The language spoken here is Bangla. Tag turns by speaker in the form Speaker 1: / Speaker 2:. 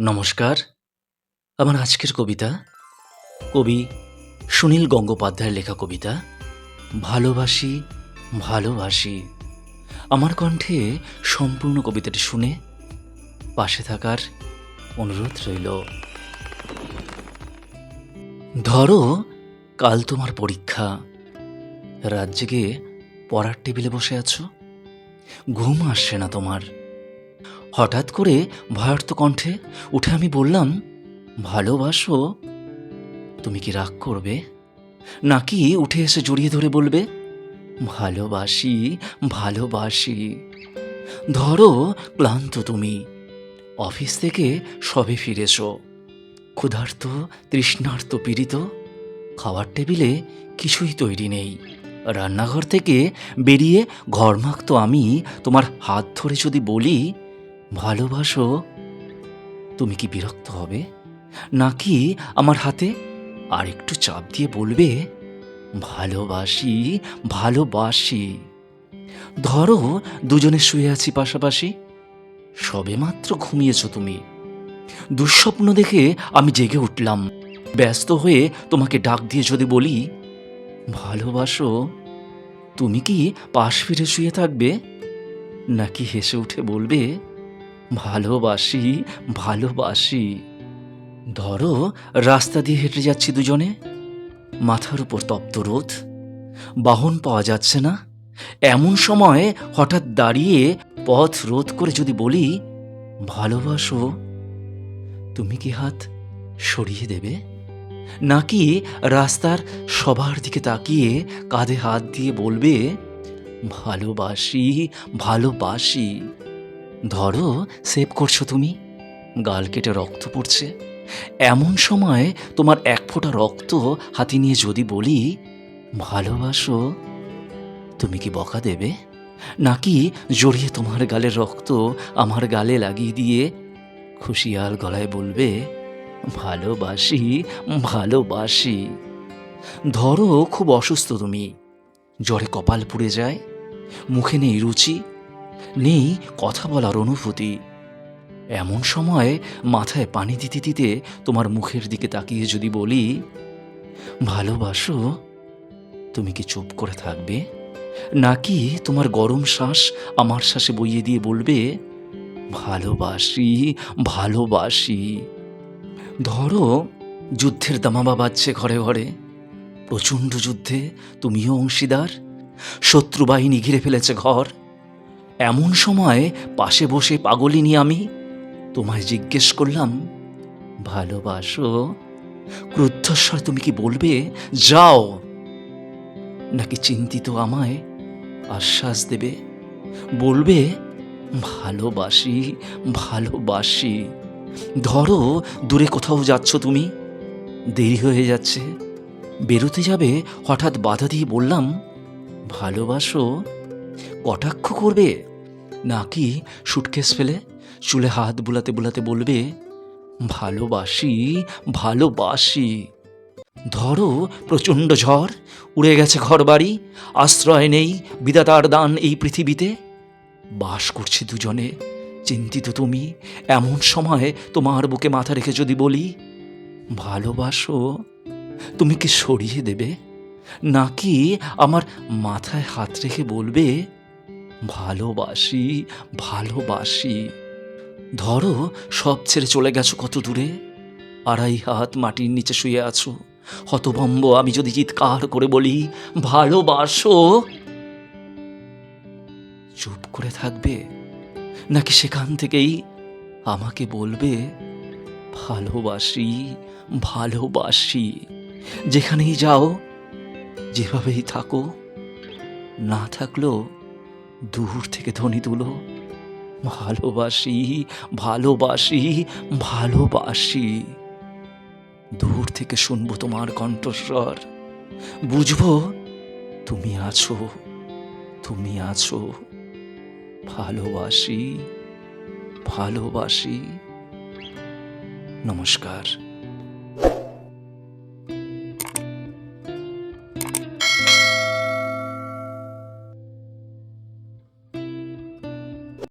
Speaker 1: নমস্কার। আমার আজকের কবিতা কবি সুনীল গঙ্গোপাধ্যায়ের লেখা কবিতা, ভালোবাসি ভালোবাসি। আমার কণ্ঠে সম্পূর্ণ কবিতাটি শুনে পাশে থাকার অনুরোধ রইল। ধরো, কাল তোমার পরীক্ষা। রাত জেগে পড়ার টেবিলে বসে আছো। ঘুম আসছে না তোমার। হঠাৎ করে ভয়ার্ত কণ্ঠে উঠে আমি বললাম, ভালোবাসো? তুমি কি রাগ করবে? নাকি উঠে এসে জড়িয়ে ধরে বলবে, ভালোবাসি ভালোবাসি। ধরো ক্লান্ত তুমি, অফিস থেকে সবে ফিরেছ ক্ষুধার্ত, তৃষ্ণার্ত পীড়িত, খাওয়ার টেবিলে কিছুই তৈরি নেই। রান্নাঘর থেকে বেরিয়ে ঘরমাক্ত আমি তোমার হাত ধরে যদি বলি ভালোবাসো? তুমি কি বিরক্ত হবে? নাকি আমার হাতে আর একটু চাপ দিয়ে বলবে, ভালোবাসি ভালোবাসি ধরো, দুজনে শুয়ে আছি পাশাপাশি। সবেমাত্র ঘুমিয়েছ তুমি। দুঃস্বপ্ন দেখে আমি জেগে উঠলাম। ব্যস্ত হয়ে তোমাকে ডাক দিয়ে যদি বলি, ভালোবাসো, তুমি কি পাশ ফিরে শুয়ে থাকবে? নাকি হেসে উঠে বলবে ভালোবাসি ভালোবাসি। ধরো, রাস্তা দিয়ে হেঁটে যাচ্ছি দুজনে। মাথার উপর তপ্ত রোদ। বাহন পাওয়া যাচ্ছে না। এমন সময় হঠাৎ দাঁড়িয়ে পথ রোধ করে যদি বলি, ভালোবাসো। তুমি কি হাত সরিয়ে দেবে? নাকি রাস্তার সবার দিকে তাকিয়ে কাঁধে হাত দিয়ে বলবে, ভালোবাসি ভালোবাসি। ধরো, সেভ করছ তুমি। গাল কেটে রক্ত পড়ছে। এমন সময় তোমার এক ফোঁটা রক্ত হাতি নিয়ে যদি বলি, ভালোবাসো, তুমি কি বকা দেবে? নাকি জড়িয়ে তোমার গালের রক্ত আমার গালে লাগিয়ে দিয়ে খুশিয়াল গলায় বলবে, ভালোবাসি ভালোবাসি ধরো, খুব অসুস্থ তুমি। জ্বরে কপাল পুড়ে যায়। মুখে নেই রুচি। নেই কথা বলার অনুভূতি। এমন সময় মাথায় পানি দিতে দিতে তোমার মুখের দিকে তাকিয়ে যদি বলি, ভালোবাসো, তুমি কি চুপ করে থাকবে? নাকি তোমার গরম শ্বাস আমার শ্বাসে বইয়ে দিয়ে বলবে, ভালোবাসি ভালোবাসি ধরো, যুদ্ধের দামাবা বাজছে ঘরে ঘরে। প্রচণ্ড যুদ্ধে তুমিও অংশীদার। শত্রু বাহিনী ঘিরে ফেলেছে ঘর। এমন সময় পাশে বসে পাগলিনি আমি। তোমায় জিজ্ঞেস করলাম, ভালোবাসো? ক্রুদ্ধস্বর তুমি কি বলবে? যাও। নাকি চিন্তিত আমায় আশ্বাস দেবে? বলবে, ভালোবাসি ভালোবাসি। ধরো, দূরে কোথাও যাচ্ছ তুমি। দেরি হয়ে যাচ্ছে। বেরোতে যাবে, হঠাৎ বাধা দিয়ে বললাম, ভালোবাসো? কটাক্ষ করবে? নাকি সুটকেস ফেলে? চুলে হাত বুলাতে বুলাতে বলবে, ভালোবাসি ভালোবাসি। ধরো, প্রচণ্ড ঝড়, উড়ে গেছে ঘর বাড়ি আশ্রয় নেই বিধাতার দান এই পৃথিবীতে। বাস করছি দুজনে, চিন্তিত তুমি, এমন সময় তোমার বুকে মাথা রেখে যদি বলি, ভালোবাসো, তুমি কি সরিয়ে দেবে? নাকি আমার মাথায় হাত রেখে বলবে, ভালোবাসি ভালোবাসি। ধরো, সব ছেড়ে চলে গেছো কত দূরে। আড়াই হাত মাটির নিচে শুয়ে আছো। হতভম্ব, আমি যদি চিৎকার করে বলি, ভালোবাসো। চুপ করে থাকবে? নাকি সেখান থেকেই আমাকে বলবে, ভালোবাসি ভালোবাসি। যেখানেই যাও যেভাবেই থাকো, না থাকলেও দূর থেকে ধ্বনি তুলো। ভালোবাসি ভালোবাসি ভালোবাসি। দূর থেকে শুনব তোমার কণ্ঠস্বর। বুঝব তুমি আছো তুমি আছো। ভালোবাসি ভালোবাসি। নমস্কার।